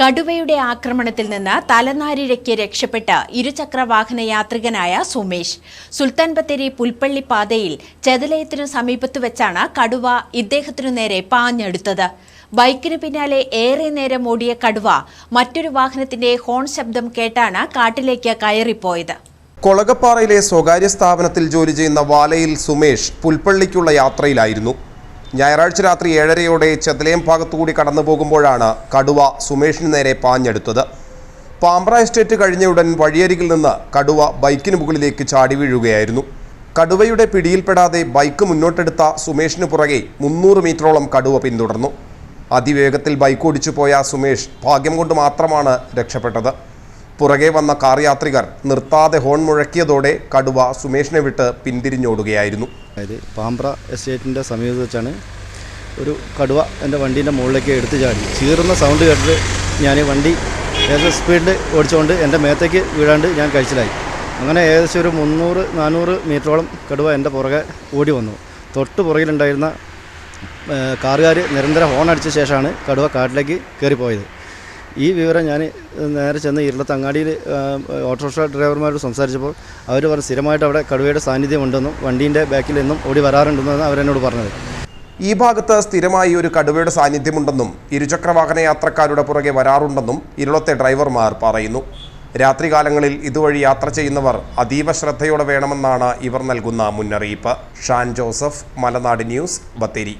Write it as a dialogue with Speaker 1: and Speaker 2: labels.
Speaker 1: കടുവയുടെ ആക്രമണത്തിൽ നിന്ന് തലനാരിഴയ്ക്ക് രക്ഷപ്പെട്ട ഇരുചക്ര വാഹന യാത്രികനായ സുമേഷ്. സുൽത്താൻ ബത്തേരി പുൽപ്പള്ളി പാതയിൽ ചെതലയത്തിനു സമീപത്ത് വെച്ചാണ് കടുവ ഇദ്ദേഹത്തിനു നേരെ പാഞ്ഞെടുത്തത്. ബൈക്കിന് പിന്നാലെ ഏറെ നേരം ഓടിയ കടുവ മറ്റൊരു വാഹനത്തിന്റെ ഹോൺ ശബ്ദം കേട്ടാണ് കാട്ടിലേക്ക് കയറിപ്പോയത്.
Speaker 2: കൊളകപ്പാറയിലെ സ്വകാര്യ സ്ഥാപനത്തിൽ ജോലി ചെയ്യുന്ന വാലയിൽ സുമേഷ് പുൽപ്പള്ളിക്കുള്ള യാത്രയിലായിരുന്നു. ഞായറാഴ്ച രാത്രി ഏഴരയോടെ ചെതലയം ഭാഗത്തുകൂടി കടന്നു പോകുമ്പോഴാണ് കടുവ സുമേഷിന് നേരെ പാഞ്ഞെടുത്തത്. പാമ്പ്ര എസ്റ്റേറ്റ് കഴിഞ്ഞ ഉടൻ വഴിയരികിൽ നിന്ന് കടുവ ബൈക്കിന് മുകളിലേക്ക് ചാടി വീഴുകയായിരുന്നു. കടുവയുടെ പിടിയിൽപ്പെടാതെ ബൈക്ക് മുന്നോട്ടെടുത്ത സുമേഷിന് പുറകെ മുന്നൂറ് മീറ്ററോളം കടുവ പിന്തുടർന്നു. അതിവേഗത്തിൽ ബൈക്ക് ഓടിച്ചു പോയ സുമേഷ് ഭാഗ്യം കൊണ്ട് മാത്രമാണ് രക്ഷപ്പെട്ടത്. പുറകെ വന്ന കാർ യാത്രികർ നിർത്താതെ ഹോൺ മുഴക്കിയതോടെ കടുവ സുമേഷിനെ വിട്ട് പിന്തിരിഞ്ഞോടുകയായിരുന്നു.
Speaker 3: അതായത് പാമ്പ്ര എസ്റ്റേറ്റിന്റെ സമീപത്ത് വെച്ചാണ് ഒരു കടുവ എന്റെ വണ്ടീന്റെ മുകളിലേക്ക് എടുത്തു ചാടി. ചീറുന്ന സൗണ്ട് കേട്ടിട്ട് ഞാൻ വണ്ടി ഏകദേശം സ്പീഡിൽ ഓടിച്ചുകൊണ്ട് എന്റെ മേത്തേക്ക് വീഴാണ്ട് ഞാൻ കഴിച്ചിലായി. അങ്ങനെ ഏകദേശം ഒരു മുന്നൂറ് നാനൂറ് മീറ്ററോളം കടുവ എന്റെ പുറകെ ഓടി വന്നു. തൊട്ട് പുറകിലുണ്ടായിരുന്ന കാറുകാർ നിരന്തരം ഹോൺ അടിച്ച ശേഷമാണ് കടുവ കാട്ടിലേക്ക് കയറിപ്പോയത് ഈ വിവരം ഞാൻ നേരെ ചെന്ന് ഇരുളത്ത് അങ്ങാടിയിൽ ഓട്ടോറിക്ഷ ഡ്രൈവർമാരോട് സംസാരിച്ചപ്പോൾ അവർ പറഞ്ഞു സ്ഥിരമായിട്ട് അവിടെ കടുവയുടെ സാന്നിധ്യം ഉണ്ടെന്നും വണ്ടീന്റെ ബാക്കിൽ നിന്നും ഓടി വരാറുണ്ടെന്നാണ് അവരെന്നോട് പറഞ്ഞത്.
Speaker 2: ഈ ഭാഗത്ത് സ്ഥിരമായി ഒരു കടുവയുടെ സാന്നിധ്യമുണ്ടെന്നും ഇരുചക്രവാഹന യാത്രക്കാരുടെ പുറകെ വരാറുണ്ടെന്നും ഇരുളത്തെ ഡ്രൈവർമാർ പറയുന്നു. രാത്രികാലങ്ങളിൽ ഇതുവഴി യാത്ര ചെയ്യുന്നവർ അതീവ ശ്രദ്ധയോടെ വേണമെന്നാണ് ഇവർ നൽകുന്ന മുന്നറിയിപ്പ്. Shan Joseph Malanad news Bathery.